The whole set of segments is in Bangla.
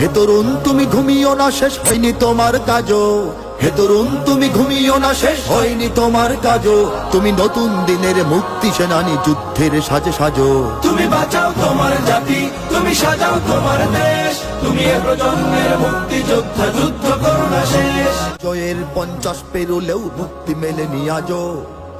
হে তরুণ তুমি ঘুমিও না শেষ হয়নি তোমার কাজও। হে তরুণ তুমি ঘুমিও না শেষ হয়নি তোমার কাজও। তুমি নতুন দিনের মুক্তি সেনানী যুদ্ধের সাজে সাজো। তুমি বাঁচাও তোমার জাতি তুমি সাজাও তোমার দেশ। তুমি এ প্রজন্মের মুক্তি যোদ্ধা যুদ্ধ করো না শেষ। জয়ের পঞ্চাশ পেরুলেও মুক্তি মেলে মেলেনি আজও।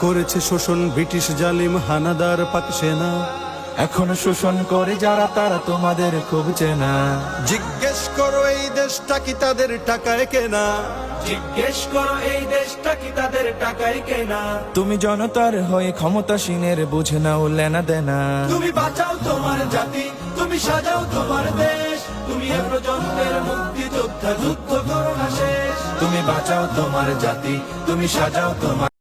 করেছে শোষণ ব্রিটিশ জালিম হানাদার পাক সেনা। এখনও শোষণ করে যারা তারা তোমাদের খুব চেনা। জিজ্ঞেস করো এই দেশটা কি তাদের টাকায় কেনা? জিজ্ঞেস করো এই দেশটা কি তাদের টাকায় কেনা? তুমি জনতার হয়ে ক্ষমতাসীনের বুঝে নাও লেনা দেনা। তুমি বাঁচাও তোমার জাতি তুমি সাজাও তোমার দেশ। তুমি এ প্রজন্মের মুক্তি যোদ্ধা যুদ্ধ করো না শেষ। তুমি বাঁচাও তোমার জাতি তুমি সাজাও তোমার